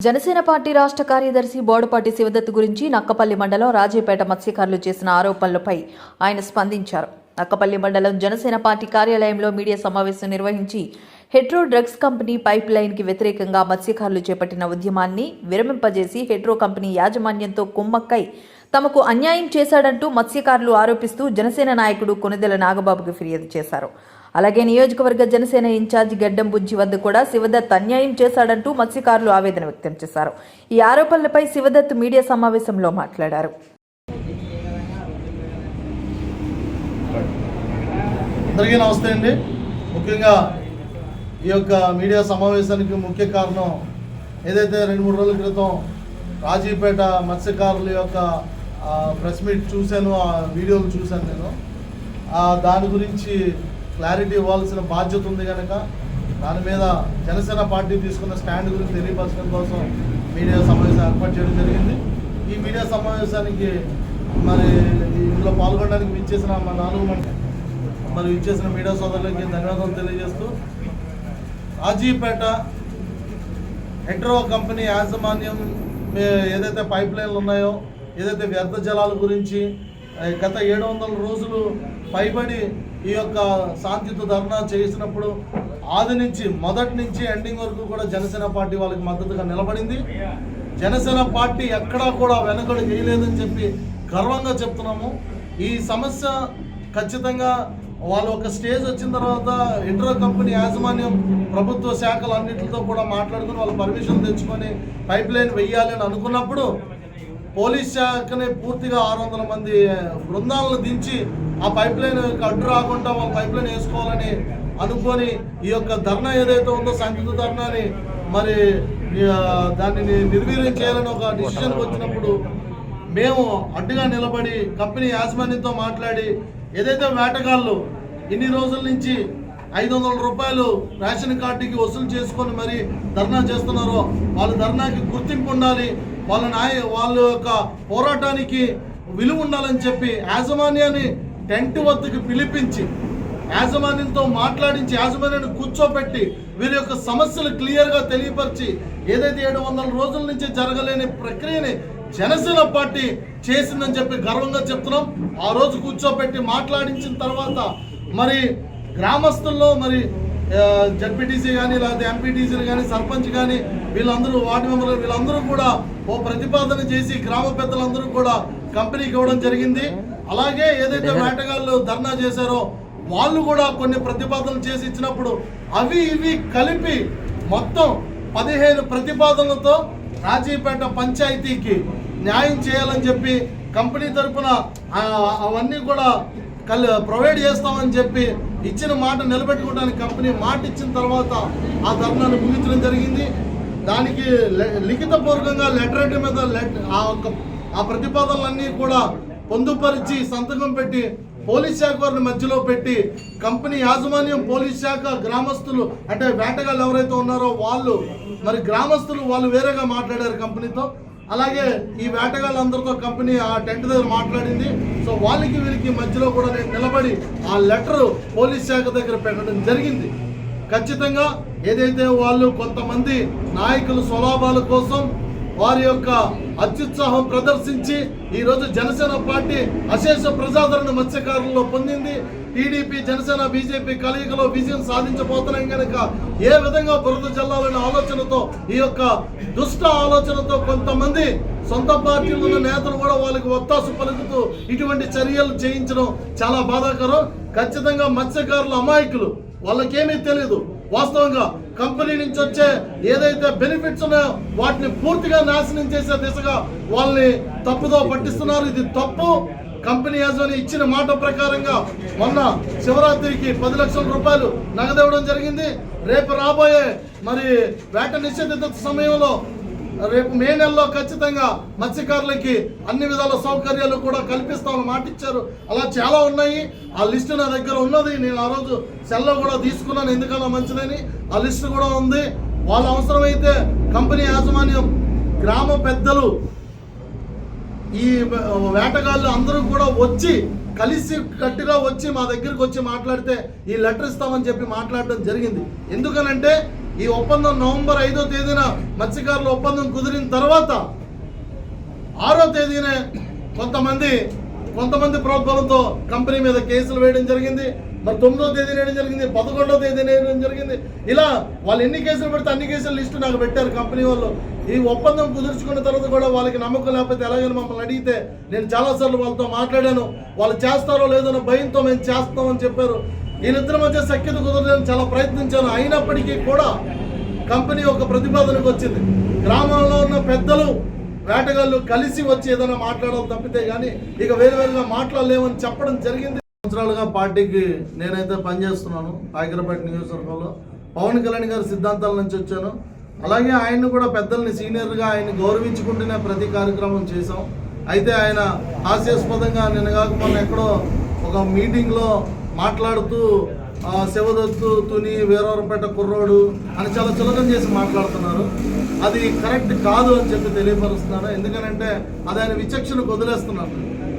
Janasena party రాష్ట్ర కార్యదర్శి బోడపాటి శివదత్ గురించి నక్కపల్లి మండలం రాజేపేట మత్స్యకారులు చేసిన ఆరోపణలపై ఆయన స్పందించారు. నక్కపల్లి మండలం జనసేన పార్టీ కార్యాలయంలో మీడియా సమావేశం నిర్వహించి హెట్రో డ్రగ్స్ కంపెనీ పైప్ లైన్కి వ్యతిరేకంగా మత్స్యకారులు చేపట్టిన ఉద్యమాన్ని విరమింపజేసి హెట్రో కంపెనీ యాజమాన్యంతో కుమ్మక్కై తమకు అన్యాయం చేశాడంటూ మత్స్యకారులు ఆరోపిస్తూ జనసేన నాయకుడు కొనిదెల నాగబాబుకు ఫిర్యాదు చేశారు. అలాగే నియోజకవర్గ జనసేన ఇన్ఛార్జి గడ్డం బుజ్జి వద్ద కూడా శివదత్ అన్యాయం చేశాడంటూ మత్స్యకారులు ఆవేదన వ్యక్తం చేశారు. ఈ ఆరోపణలపై శివదత్ మీడియా సమావేశంలో మాట్లాడారు. అందరికీ నమస్తే అండి. ముఖ్యంగా ఈ యొక్క మీడియా సమావేశానికి ముఖ్య కారణం ఏదైతే రెండు మూడు రోజుల క్రితం రాజీపేట మత్స్యకారుల యొక్క ప్రెస్ మీట్ చూశాను ఆ వీడియోలు చూశాను నేను. దాని గురించి క్లారిటీ ఇవ్వాల్సిన బాధ్యత ఉంది కనుక దాని మీద జనసేన పార్టీ తీసుకున్న స్టాండ్ గురించి తెలియపరచడం కోసం మీడియా సమావేశం ఏర్పాటు చేయడం జరిగింది. ఈ మీడియా సమావేశానికి మరి ఇందులో పాల్గొనడానికి విచ్చేసిన మా నాలుగు మంది మరి ఇచ్చేసిన మీడియా సోదరులకి ధన్యవాదాలు తెలియజేస్తూ ఆజీపేట హెట్రో కంపెనీ యాజమాన్యం ఏదైతే పైప్ లైన్లు ఉన్నాయో ఏదైతే వ్యర్థ జలాల గురించి గత ఏడు వందల రోజులు పైబడి ఈ యొక్క శాంతియుత ధర్నా చేసినప్పుడు ఆది నుంచి మొదటి నుంచి ఎండింగ్ వరకు కూడా జనసేన పార్టీ వాళ్ళకి మద్దతుగా నిలబడింది. జనసేన పార్టీ ఎక్కడా కూడా వెనకడు వేయలేదని చెప్పి గర్వంగా చెప్తున్నాము. ఈ సమస్య ఖచ్చితంగా వాళ్ళు ఒక స్టేజ్ వచ్చిన తర్వాత ఇంట్రో కంపెనీ యాజమాన్యం ప్రభుత్వ శాఖలు అన్నింటితో కూడా మాట్లాడుకుని వాళ్ళు పర్మిషన్ తెచ్చుకొని పైప్ లైన్ వెయ్యాలి అని అనుకున్నప్పుడు పోలీస్ శాఖని పూర్తిగా ఆరు వందల మంది బృందాలను దించి ఆ పైప్ లైన్ అడ్డు రాకుండా వాళ్ళు పైప్ లైన్ వేసుకోవాలని అనుకొని ఈ యొక్క ధర్నా ఏదైతే ఉందో సంయుక్త ధర్నాని మరి దానిని దాన్ని నిర్వీర్యం చేయాలని ఒక డిసిషన్కి వచ్చినప్పుడు మేము అడ్డుగా నిలబడి కంపెనీ యాజమాన్యంతో మాట్లాడి ఏదైతే వేటగాళ్ళు ఇన్ని రోజుల నుంచి ఐదు వందల రూపాయలు రేషన్ కార్డుకి వసూలు చేసుకొని మరి ధర్నా చేస్తున్నారో వాళ్ళ ధర్నాకి గుర్తింపు ఉండాలి వాళ్ళ నాయ వాళ్ళ యొక్క పోరాటానికి విలువ ఉండాలని చెప్పి యాజమాన్యాన్ని టెంట్ వద్దకు పిలిపించి యాజమాన్యంతో మాట్లాడించి యాజమాన్యాన్ని కూర్చోబెట్టి వీరి యొక్క సమస్యలు క్లియర్గా తెలియపరిచి ఏదైతే ఏడు వందల రోజుల నుంచి జరగలేని ప్రక్రియని జనసేన పార్టీ చేసిందని చెప్పి గర్వంగా చెప్తున్నాం. ఆ రోజు కూర్చోబెట్టి మాట్లాడించిన తర్వాత మరి గ్రామస్తుల్లో మరి జడ్పీటీసీ కానీ లేకపోతే ఎంపీటీసీలు కానీ సర్పంచ్ కానీ వీళ్ళందరూ వార్డు మెంబర్లు వీళ్ళందరూ కూడా ఓ ప్రతిపాదన చేసి గ్రామ పెద్దలందరూ కూడా కంపెనీకి ఇవ్వడం జరిగింది. అలాగే ఏదైతే వేటగాళ్ళు ధర్నా చేశారో వాళ్ళు కూడా కొన్ని ప్రతిపాదనలు చేసి ఇచ్చినప్పుడు అవి ఇవి కలిపి మొత్తం పదిహేను ప్రతిపాదనలతో రాజీపేట పంచాయతీకి న్యాయం చేయాలని చెప్పి కంపెనీ తరపున అవన్నీ కూడా కల్ ప్రొవైడ్ చేస్తామని చెప్పి ఇచ్చిన మాట నిలబెట్టుకోవడానికి కంపెనీ మాట ఇచ్చిన తర్వాత ఆ ధర్నాన్ని ముగించడం జరిగింది. దానికి లె- లిఖితపూర్వకంగా లెటర్ మీద లెట్ ఆ ఆ ప్రతిపాదనలన్నీ కూడా పొందుపరిచి సంతకం పెట్టి పోలీస్ శాఖ వారిని మధ్యలో పెట్టి కంపెనీ యాజమాన్యం పోలీస్ శాఖ గ్రామస్తులు అంటే వేటగాళ్ళు ఎవరైతే ఉన్నారో వాళ్ళు మరి గ్రామస్తులు వాళ్ళు వేరేగా మాట్లాడారు కంపెనీతో. అలాగే ఈ వేటగాళ్ళందరితో కంపెనీ ఆ టెంట్ దగ్గర మాట్లాడింది. సో వాళ్ళకి వీళ్ళకి మధ్యలో కూడా నేను నిలబడి ఆ లెటర్ పోలీస్ శాఖ దగ్గర పెట్టడం జరిగింది. ఖచ్చితంగా ఏదైతే వాళ్ళు కొంతమంది నాయకులు స్వలాభాల కోసం వారి యొక్క అత్యుత్సాహం ప్రదర్శించి ఈరోజు జనసేన పార్టీ అశేష ప్రజాదరణ మత్స్యకారుల్లో పొందింది. టీడీపీ జనసేన బీజేపీ కలయికలో విజయం సాధించబోతున్నాం కనుక ఏ విధంగా బురద జల్లాలనే ఆలోచనతో ఈ యొక్క దుష్ట ఆలోచనతో కొంతమంది సొంత పార్టీలు ఉన్న నేతలు కూడా వాళ్ళకి ఒత్తాసు పలుకుతూ ఇటువంటి చర్యలు చేయించడం చాలా బాధాకరం. ఖచ్చితంగా మత్స్యకారులు అమాయకులు వాళ్ళకేమీ తెలియదు వాస్తవంగా కంపెనీ నుంచి వచ్చే ఏదైతే బెనిఫిట్స్ ఉన్నాయో వాటిని పూర్తిగా నాశనం చేసే దిశగా వాళ్ళని తప్పుదో పట్టిస్తున్నారు. ఇది తప్పు. కంపెనీ యాజమాని ఇచ్చిన మాట ప్రకారంగా మొన్న శివరాత్రికి పది లక్షల రూపాయలు నగదివ్వడం జరిగింది. రేపు రాబోయే మరి వేట నిషేధిత సమయంలో రేపు మే నెలలో ఖచ్చితంగా మత్స్యకారులకి అన్ని విధాల సౌకర్యాలు కూడా కల్పిస్తామని మాటిచ్చారు. అలా చాలా ఉన్నాయి. ఆ లిస్టు నా దగ్గర ఉన్నది. నేను ఆ రోజు సెల్లో కూడా తీసుకున్నాను. ఎందుకన్నా మంచిదని? ఆ లిస్టు కూడా ఉంది. వాళ్ళ అవసరమైతే కంపెనీ యాజమాన్యం గ్రామ పెద్దలు ఈ వేటగాళ్ళు అందరూ కూడా వచ్చి కలిసి కట్టిగా వచ్చి మా దగ్గరికి వచ్చి మాట్లాడితే ఈ లెటర్ ఇస్తామని చెప్పి మాట్లాడడం జరిగింది. ఎందుకనంటే ఈ ఒప్పందం నవంబర్ ఐదో తేదీన మత్స్యకారుల ఒప్పందం కుదిరిన తర్వాత ఆరో తేదీనే కొంతమంది కొంతమంది ప్రోద్బలంతో కంపెనీ మీద కేసులు వేయడం జరిగింది. మరి తొమ్మిదో తేదీ వేయడం జరిగింది పదకొండో తేదీ వేయడం జరిగింది. ఇలా వాళ్ళు ఎన్ని కేసులు పెడితే అన్ని కేసుల లిస్టు నాకు పెట్టారు కంపెనీ వాళ్ళు. ఈ ఒప్పందం కుదుర్చుకున్న తర్వాత కూడా వాళ్ళకి నమ్మకం లేకపోతే ఎలాగైనా మమ్మల్ని అడిగితే నేను చాలాసార్లు వాళ్ళతో మాట్లాడాను. వాళ్ళు చేస్తారో లేదో భయంతో మేము చేస్తామని చెప్పారు. వీళ్ళిద్దరి మధ్య సఖ్యత కుదరడానికి చాలా ప్రయత్నించాను. అయినప్పటికీ కూడా కంపెనీ ఒక ప్రతిపాదనకు వచ్చింది. గ్రామంలో ఉన్న పెద్దలు వేటగాళ్ళు కలిసి వచ్చి ఏదైనా మాట్లాడాలి తప్పితే కానీ ఇక వేరు వేరుగా మాట్లాడలేమని చెప్పడం జరిగింది. సంవత్సరాలుగా పార్టీకి నేనైతే పనిచేస్తున్నాను కాకిరపేట నియోజకవర్గంలో. పవన్ కళ్యాణ్ గారి సిద్ధాంతాల నుంచి వచ్చాను. అలాగే ఆయన్ని కూడా పెద్దల్ని సీనియర్గా ఆయన్ని గౌరవించుకుంటూనే ప్రతి కార్యక్రమం చేశాం. అయితే ఆయన హాస్యాస్పదంగా నిన్న కాక మొన్న ఎక్కడో ఒక మీటింగ్లో మాట్లాడుతూ శివదత్తు తుని వేరవరంపేట కుర్రోడు అని చాలా చులకం చేసి మాట్లాడుతున్నారు. అది కరెక్ట్ కాదు అని చెప్పి తెలియపరుస్తున్నారు? ఎందుకనంటే అది ఆయన విచక్షణ వదిలేస్తున్నారు.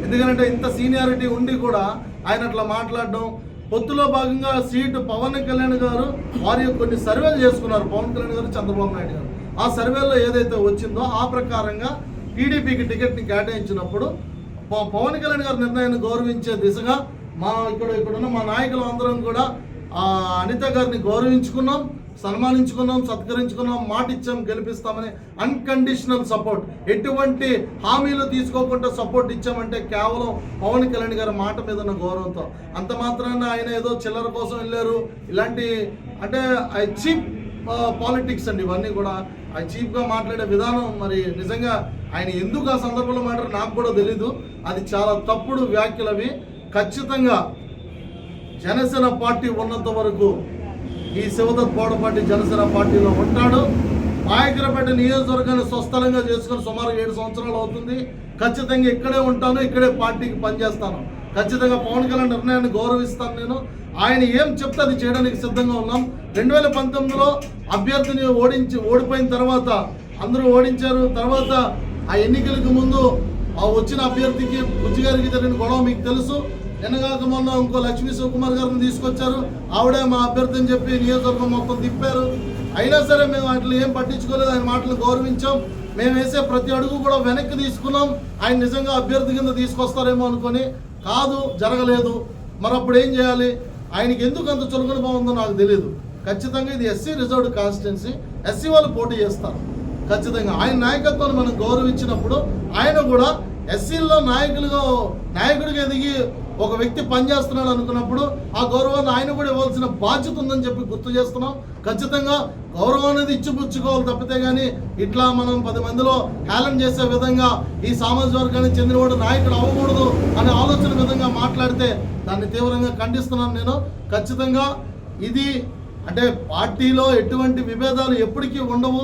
ఎందుకంటే ఇంత సీనియారిటీ ఉండి కూడా ఆయన అట్లా మాట్లాడడం పొత్తులో భాగంగా సీటు పవన్ కళ్యాణ్ గారు వారి కొన్ని సర్వేలు చేసుకున్నారు. పవన్ కళ్యాణ్ గారు చంద్రబాబు నాయుడు గారు. ఆ సర్వేలో ఏదైతే వచ్చిందో ఆ ప్రకారంగా టీడీపీకి టికెట్ని కేటాయించినప్పుడు ప- పవన్ కళ్యాణ్ గారి నిర్ణయాన్ని గౌరవించే దిశగా మా ఇక్కడ ఇక్కడున్న మా నాయకులు అందరం కూడా ఆ అనిత గారిని గౌరవించుకున్నాం సన్మానించుకున్నాం సత్కరించుకున్నాం మాట ఇచ్చాం గెలిపిస్తామని అన్కండిషనల్ సపోర్ట్ ఎటువంటి హామీలు తీసుకోకుండా సపోర్ట్ ఇచ్చామంటే కేవలం పవన్ కళ్యాణ్ గారి మాట మీద ఉన్న గౌరవంతో. అంత మాత్రాన ఆయన ఏదో చిల్లర కోసం వెళ్ళారు. ఇలాంటి అంటే ఐ చీప్ పాలిటిక్స్ అండి ఇవన్నీ కూడా. ఆ చీప్గా మాట్లాడే విధానం మరి నిజంగా ఆయన ఎందుకు ఆ సందర్భంలో మాట్లాడారు నాకు కూడా తెలీదు. అది చాలా తప్పుడు వ్యాఖ్యలు అవి. ఖచ్చితంగా జనసేన పార్టీ ఉన్నంత వరకు ఈ శివదత్ పార్టీ జనసేన పార్టీలో ఉంటాడు. మాయకరపేట నియోజకవర్గాన్ని స్వస్థలంగా చేసుకుని సుమారు ఏడు సంవత్సరాలు అవుతుంది. ఖచ్చితంగా ఇక్కడే ఉంటాను ఇక్కడే పార్టీకి పనిచేస్తాను. ఖచ్చితంగా పవన్ కళ్యాణ్ నిర్ణయాన్ని గౌరవిస్తాను నేను. ఆయన ఏం చెప్తే అది చేయడానికి సిద్ధంగా ఉన్నాం. రెండు వేల పంతొమ్మిదిలో అభ్యర్థిని ఓడించి ఓడిపోయిన తర్వాత అందరూ ఓడించారు. తర్వాత ఆ ఎన్నికలకు ముందు ఆ వచ్చిన అభ్యర్థికి బుజ్జి గారికి జరిగిన గొడవ మీకు తెలుసు. నిన్నగాక మొన్న ఇంకో లక్ష్మీ శివకుమార్ గారిని తీసుకొచ్చారు. ఆవిడే మా అభ్యర్థి అని చెప్పి నియోజకవర్గం మొత్తం తిప్పారు. అయినా సరే మేము వాటిని ఏం పట్టించుకోలేదు. ఆయన మాటలు గౌరవించాం. మేము వేసే ప్రతి అడుగు కూడా వెనక్కి తీసుకున్నాం. ఆయన నిజంగా అభ్యర్థి కింద తీసుకొస్తారేమో అనుకొని కాదు జరగలేదు. మరి అప్పుడు ఏం చేయాలి? ఆయనకి ఎందుకు అంత చులకన బాగుందో నాకు తెలియదు ఖచ్చితంగా ఇది ఎస్సీ రిజర్వ్డ్ కాన్స్టిట్యున్సీ. ఎస్సీ వాళ్ళు పోటీ చేస్తారు. ఖచ్చితంగా. ఆయన నాయకత్వాన్ని మనం గౌరవించినప్పుడు ఆయన కూడా ఎస్సీల్లో నాయకులుగా నాయకుడిగా ఎదిగి ఒక వ్యక్తి పనిచేస్తున్నాడు అనుకున్నప్పుడు ఆ గౌరవాన్ని ఆయన కూడా ఇవ్వాల్సిన బాధ్యత ఉందని చెప్పి గుర్తు చేస్తున్నాం. ఖచ్చితంగా గౌరవం అనేది ఇచ్చిపుచ్చుకోవాలి తప్పితే కానీ ఇట్లా మనం పది మందిలో హేళన చేసే విధంగా ఈ సామాజిక వర్గానికి చెందినవాడు నాయకుడు అవ్వకూడదు అనే ఆలోచన విధంగా మాట్లాడితే దాన్ని తీవ్రంగా ఖండిస్తున్నాను నేను. ఖచ్చితంగా ఇది అంటే పార్టీలో ఎటువంటి విభేదాలు ఎప్పటికీ ఉండవు.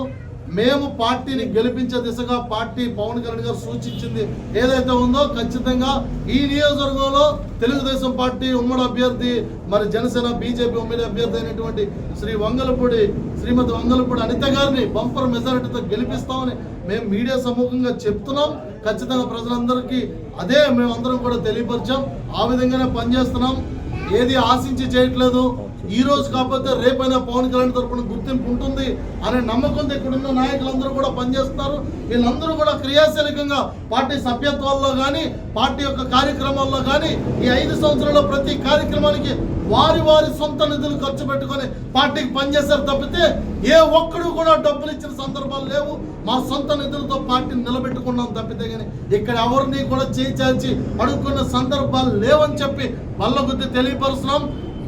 మేము పార్టీని గెలిపించే దిశగా పార్టీ పవన్ కళ్యాణ్ గారు సూచించింది ఏదైతే ఉందో ఖచ్చితంగా ఈ నియోజకవర్గంలో తెలుగుదేశం పార్టీ ఉమ్మడి అభ్యర్థి మరి జనసేన బీజేపీ ఉమ్మడి అభ్యర్థి అయినటువంటి శ్రీ వంగలపూడి శ్రీమతి వంగలపూడి అనిత గారిని బంపర్ మెజారిటీతో గెలిపిస్తామని మేము మీడియా సమూహంగా చెప్తున్నాం. ఖచ్చితంగా ప్రజలందరికీ అదే మేమందరం కూడా తెలియపరిచాం. ఆ విధంగానే పనిచేస్తున్నాం. ఏది ఆశించి చేయట్లేదు ఈ రోజు కాకపోతే రేపైనా పవన్ కళ్యాణ్ తరపున గుర్తింపు ఉంటుంది అనే నమ్మకంతో ఇక్కడున్న నాయకులందరూ కూడా పనిచేస్తున్నారు వీళ్ళందరూ కూడా క్రియాశీలకంగా పార్టీ సభ్యత్వాల్లో కానీ పార్టీ యొక్క కార్యక్రమాల్లో కానీ ఈ ఐదు సంవత్సరాల్లో ప్రతి కార్యక్రమానికి వారి వారి సొంత నిధులు ఖర్చు పెట్టుకొని పార్టీకి పనిచేశారు తప్పితే ఏ ఒక్కడు కూడా డబ్బులు ఇచ్చిన సందర్భాలు లేవు. మా సొంత నిధులతో పార్టీని నిలబెట్టుకున్నాం తప్పితే కానీ ఇక్కడ ఎవరిని కూడా చేయి చాచి అడుక్కున్న సందర్భాలు లేవని చెప్పి వల్ల తెలియపరుస్తున్నాం.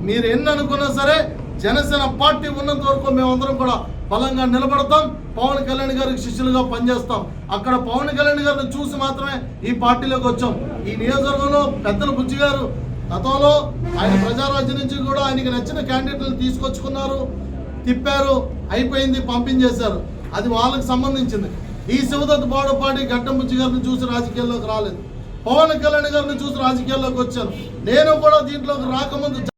మీరు ఎన్ని అనుకున్నా సరే జనసేన పార్టీ ఉన్నంత వరకు మేమందరం కూడా బలంగా నిలబడతాం. పవన్ కళ్యాణ్ గారికి శిష్యులుగా పనిచేస్తాం. అక్కడ పవన్ కళ్యాణ్ గారిని చూసి మాత్రమే ఈ పార్టీలోకి వచ్చాం. ఈ నియోజకవర్గంలో పెద్దల బుజ్జి గారు గతంలో ఆయన ప్రజారాజ్యం నుంచి కూడా ఆయనకి నచ్చిన క్యాండిడేట్లను తీసుకొచ్చుకున్నారు. తిప్పారు. అయిపోయింది. పంపించేశారు. అది వాళ్ళకి సంబంధించింది. ఈ శివదత్ బాడుపాటి గడ్డం బుజ్జి గారిని చూసి రాజకీయాల్లోకి రాలేదు. పవన్ కళ్యాణ్ గారిని చూసి రాజకీయాల్లోకి వచ్చాను నేను కూడా దీంట్లోకి రాకముందు